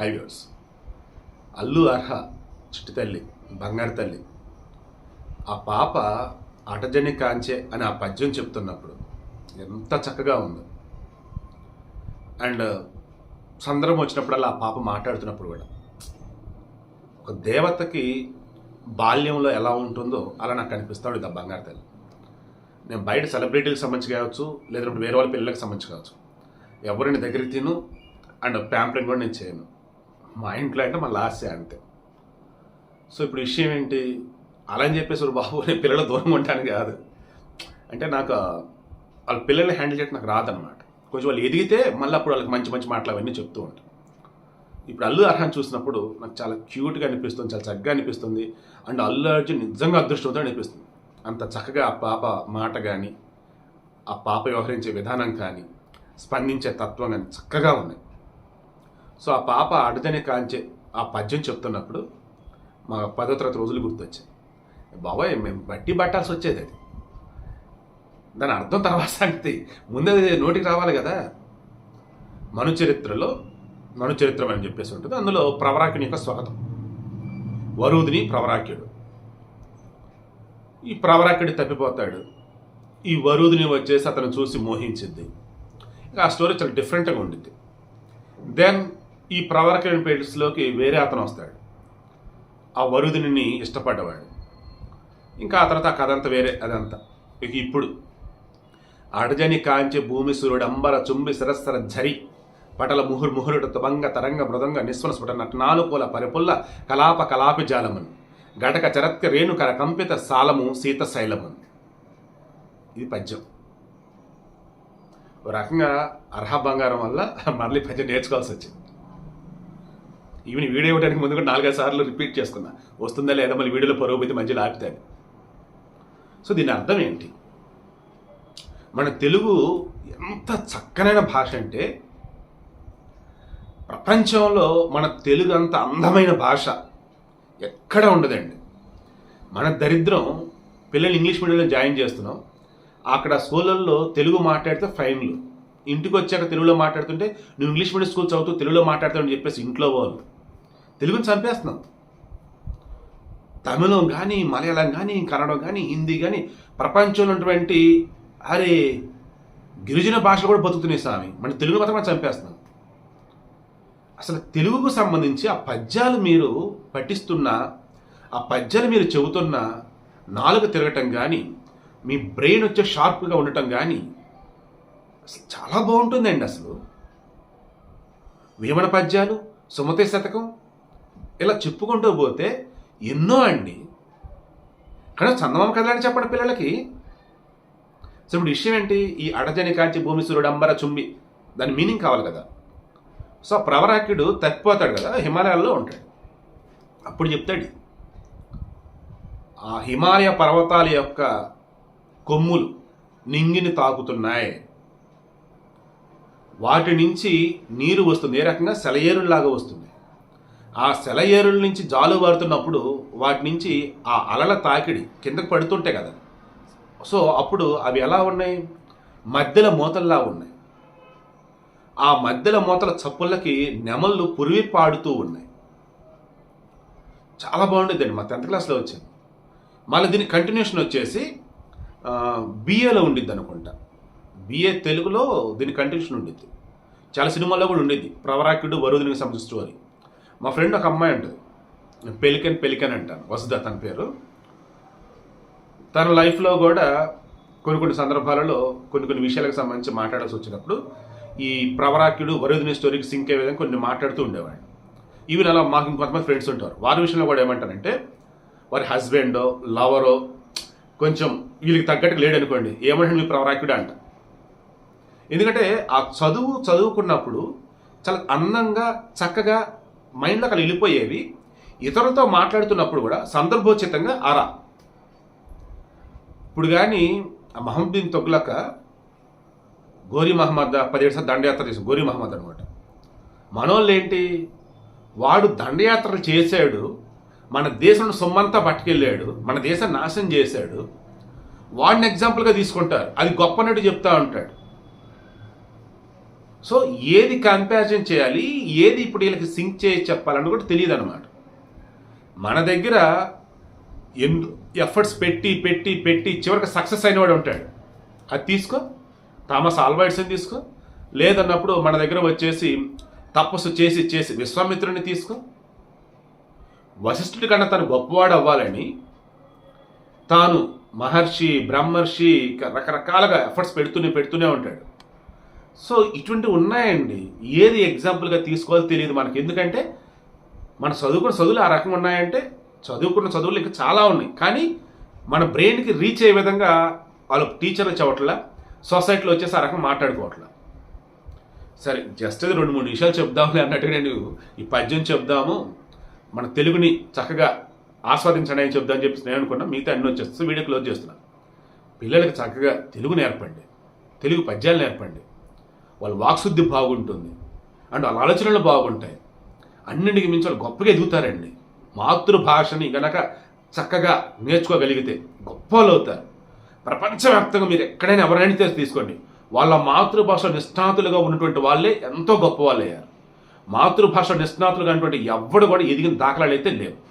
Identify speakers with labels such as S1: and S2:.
S1: హైవ్యూర్స్ అల్లు అర్హ చిట్టి తల్లి బంగారు తల్లి. ఆ పాప అటజని కాంచే అని ఆ పద్యం చెప్తున్నప్పుడు ఎంత చక్కగా ఉంది. అండ్ సందర్భం వచ్చినప్పుడల్లా ఆ పాప మాట్లాడుతున్నప్పుడు కూడా ఒక దేవతకి బాల్యంలో ఎలా ఉంటుందో అలా నాకు కనిపిస్తాడు ఇది ఆ బంగారు తల్లి. నేను బయట సెలబ్రిటీలకు సంబంధించి కావచ్చు లేదంటే వేరే వాళ్ళ పిల్లలకు సంబంధించి కావచ్చు. ఎవరిని దగ్గరికి తిను అండ్ ప్యాంపరింగ్ కూడా నేను చేయను. మా ఇంట్లో అంటే మన లాస్టే అంతే. సో ఇప్పుడు విషయం ఏంటి? అలా అని చెప్పేసి బాబు నేను పిల్లల దూరం ఉంటాను కాదు. అంటే నాకు వాళ్ళ పిల్లల్ని హ్యాండిల్ చేయడం నాకు రాదనమాట కొంచెం వాళ్ళు ఎదిగితే మళ్ళీ అప్పుడు వాళ్ళకి మంచి మంచి మాటలు అవన్నీ చెప్తూ ఉంటాను ఇప్పుడు అల్లు అర్హన్ చూసినప్పుడు నాకు చాలా క్యూట్గా అనిపిస్తుంది చాలా చక్కగా అనిపిస్తుంది. అండ్ అల్లు అర్జున్ నిజంగా అదృష్టంతో అనిపిస్తుంది. అంత చక్కగా ఆ పాప మాట కానీ ఆ పాప వ్యవహరించే విధానం కానీ స్పందించే తత్వం కానీ చక్కగా ఉన్నాయి. సో ఆ పాప అడదనే కాంచే ఆ పద్యం చెప్తున్నప్పుడు మా పదో తరగతి రోజులు గుర్తొచ్చాయి. బాబాయ్ మేము బట్టి పట్టాల్సి వచ్చేది అది. దాని అర్థం తర్వాత సంగతి. ముందే నోటికి రావాలి కదా. మనుచరిత్రలో చరిత్రలో మను చరిత్రం అని చెప్పేసి ఉంటుంది. అందులో ప్రవరాకుని యొక్క స్వాగతం. వరుదిని ప్రవరాక్యుడు. ఈ ప్రవరాకుడి తప్పిపోతాడు. ఈ వరుదిని వచ్చేసి అతను చూసి మోహించింది ఇంకా ఆ స్టోరీ చాలా డిఫరెంట్గా ఉండింది దెన్ ఈ ప్రవరకుడి పేట్స్లోకి వేరే అతను వస్తాడు. ఆ వరుదిని ఇష్టపడ్డవాడు. ఇంకా ఆ తర్వాత ఆ కథ అంతా వేరే అదంతా. ఇక ఇప్పుడు అడజని కాంచి భూమి సూర్యుడు అంబర చుంబి శిరస్సర ఝరి పటల ముహుర్ ముహురుడు తుభంగ తరంగ మృదంగ నిస్వన స్ఫుట పరిపుల్ల కలాప కలాపి జాలమున్. గటక చరత్క రేణుకర కంపిత సాలము సీత శైలమున్. ఇది పద్యం. ఒక రకంగా అర్హ బంగారం వల్ల మళ్ళీ పద్యం నేర్చుకోవాల్సి వచ్చింది. ఈవెన్ వీడియో ఇవ్వడానికి ముందు కూడా నాలుగైదు సార్లు రిపీట్ చేసుకున్నా. వస్తుందా లేదా మళ్ళీ వీడియోలో పరుగు మధ్యలో ఆపుతాను సో దీని అర్థం ఏంటి? మన తెలుగు ఎంత చక్కనైన భాష అంటే ప్రపంచంలో మన తెలుగు అంత అందమైన భాష ఎక్కడ ఉండదండి. మన దరిద్రం పిల్లలు ఇంగ్లీష్ మీడియంలో జాయిన్ చేస్తున్నాం. అక్కడ స్కూళ్ళల్లో తెలుగు మాట్లాడితే ఫైన్లు. ఇంటికి వచ్చాక తెలుగులో మాట్లాడుతుంటే నువ్వు ఇంగ్లీష్ మీడియం స్కూల్ చదువుతూ తెలుగులో మాట్లాడతావు అని చెప్పేసి ఇంట్లో వాళ్ళు. తెలుగుని చంపేస్తున్నాం. తమిళం కానీ మలయాళం కానీ కన్నడం కానీ హిందీ కానీ ప్రపంచంలో ఉన్నటువంటి అరే గిరిజన భాషలు కూడా బతుకుతున్నాయి స్వామి. మన తెలుగు మాత్రం మనం చంపేస్తున్నాం. అసలు తెలుగుకు సంబంధించి ఆ పద్యాలు మీరు పఠిస్తున్న ఆ పద్యాలు మీరు చెబుతున్న నాలుగు తిరగటం కానీ మీ బ్రెయిన్ వచ్చే షార్ప్గా ఉండటం కానీ అసలు చాలా బాగుంటుందండి అసలు. వేమన పద్యాలు సుమతే శతకం ఇలా చెప్పుకుంటూ పోతే ఎన్నో అండి. కానీ చందమామ కథలని చెప్పండి పిల్లలకి. సో ఇప్పుడు విషయం ఏంటి? ఈ అడజని కాంచి భూమి సూర్యుడు అంబర చుంబి దాని మీనింగ్ కావాలి కదా. సో ఆ ప్రవరాక్యుడు తప్పిపోతాడు కదా హిమాలయాల్లో ఉంటాడు. అప్పుడు చెప్తాడు ఆ హిమాలయ పర్వతాల యొక్క కొమ్ములు నింగిని తాకుతున్నాయి. వాటి నుంచి నీరు వస్తుంది. ఏ రకంగా? సెలయేరులాగా వస్తుంది. ఆ సెలయేరుల నుంచి జాలు వారుతున్నప్పుడు వాటి నుంచి ఆ అలల తాకిడి కిందకు పడుతుంటాయి కదా. సో అప్పుడు అవి ఎలా ఉన్నాయి? మధ్యల మూతల్లా ఉన్నాయి. ఆ మధ్యల మూతల చప్పుళ్ళకి నెమళ్ళు పురివి పాడుతూ ఉన్నాయి. చాలా బాగుండేదండి. మా టెన్త్ క్లాస్లో వచ్చింది. మళ్ళీ దీని కంటిన్యూషన్ వచ్చేసి బిఏలో ఉండిద్ది అనుకుంటా. బిఏ తెలుగులో దీని కంటిన్యూషన్ ఉండిద్ది. చాలా సినిమాల్లో కూడా ఉండేది ప్రవరాకుడు వరుదినికి సంబంధించిన స్టోరీ. మా ఫ్రెండ్ ఒక అమ్మాయి ఉంటుంది పెలికన్ పెలికన్ అంటాను. వసుధ తన పేరు. తన లైఫ్లో కూడా కొన్ని కొన్ని సందర్భాలలో కొన్ని కొన్ని విషయాలకు సంబంధించి మాట్లాడాల్సి వచ్చినప్పుడు ఈ ప్రవరాక్యుడు వరుదిని స్టోరీకి సింక్ అయ్యే విధంగా కొన్ని మాట్లాడుతూ ఉండేవాడు ఈవెన్ అలా మాకు ఇంకొంతమంది ఫ్రెండ్స్ ఉంటారు. వారి విషయంలో కూడా ఏమంటారంటే వారి హస్బెండో లవరో కొంచెం వీళ్ళకి తగ్గట్టు లేడు అనుకోండి. ఏమంటే ప్రవరాక్యుడు అంట. ఎందుకంటే ఆ చదువు చదువుకున్నప్పుడు చాలా అందంగా చక్కగా మైండ్లో అక్కడ వెళ్ళిపోయేవి. ఇతరులతో మాట్లాడుతున్నప్పుడు కూడా సందర్భోచితంగా అరా. ఇప్పుడు కానీ ఆ మహమ్మదీన్ తొగ్లక గోరీ మహమ్మద్ పదిహేడు సార్లు దండయాత్ర చేసి గోరీ మహమ్మద్ అనమాట మనోళ్ళు ఏంటి? వాడు దండయాత్రలు చేశాడు మన దేశం సొమ్మంతా పట్టుకెళ్ళాడు మన దేశం నాశనం చేశాడు. వాడిని ఎగ్జాంపుల్గా తీసుకుంటారు. అది గొప్పనట్టు చెప్తా ఉంటాడు. సో ఏది కంపారిజన్ చేయాలి ఏది ఇప్పుడు వీళ్ళకి సింక్ చేసి చెప్పాలని కూడా తెలియదు అనమాట మన దగ్గర ఎందు ఎఫర్ట్స్ పెట్టి పెట్టి పెట్టి చివరికి సక్సెస్ అయినవాడు ఉంటాడు. అది తీసుకో. థామస్ ఆల్వాయిడ్స్ని తీసుకో. లేదన్నప్పుడు మన దగ్గర వచ్చేసి తపస్సు చేసి చేసి విశ్వామిత్రుని తీసుకో. వశిష్ఠుడి కన్నా తను గొప్పవాడు అవ్వాలని తాను మహర్షి బ్రహ్మర్షి రకరకాలుగా ఎఫర్ట్స్ పెడుతూనే పెడుతూనే ఉంటాడు. సో ఇటువంటివి ఉన్నాయండి. ఏది ఎగ్జాంపుల్గా తీసుకోవాలో తెలియదు మనకి. ఎందుకంటే మన చదువుకున్న చదువులు ఆ రకంగా ఉన్నాయంటే చదువుకున్న చదువులు ఇంకా చాలా ఉన్నాయి. కానీ మన బ్రెయిన్కి రీచ్ అయ్యే విధంగా వాళ్ళు టీచర్లు చవట్ల సొసైటీలో వచ్చేసి ఆ రకం మాట్లాడుకోవట్ల. సరే జస్ట్ అది రెండు మూడు విషయాలు చెప్దాంలే అన్నట్టుగా నేను ఈ పద్యం చెప్దాము. మన తెలుగుని చక్కగా ఆస్వాదించండి అని చెప్దామని చెప్పి నేను అనుకున్నా. మిగతా అన్ని వచ్చేస్తే వీడియో క్లోజ్ చేస్తున్నాను పిల్లలకి చక్కగా తెలుగు నేర్పండి. తెలుగు పద్యాలు నేర్పండి. వాళ్ళ వాక్శుద్ధి బాగుంటుంది. అండ్ వాళ్ళ ఆలోచనలు బాగుంటాయి. అన్నింటికి మించి వాళ్ళు గొప్పగా ఎదుగుతారండి. మాతృభాషని గనక చక్కగా నేర్చుకోగలిగితే గొప్ప వాళ్ళు అవుతారు. ప్రపంచవ్యాప్తంగా మీరు ఎక్కడైనా ఎవరైనా తీసుకోండి. వాళ్ళ మాతృభాష నిష్ణాతులుగా ఉన్నటువంటి వాళ్ళే ఎంతో గొప్ప వాళ్ళు అయ్యారు మాతృభాష నిష్ణాతులుగా ఉన్నటువంటి ఎవ్వడు కూడా ఎదిగిన దాఖలాలు అయితే లేవు.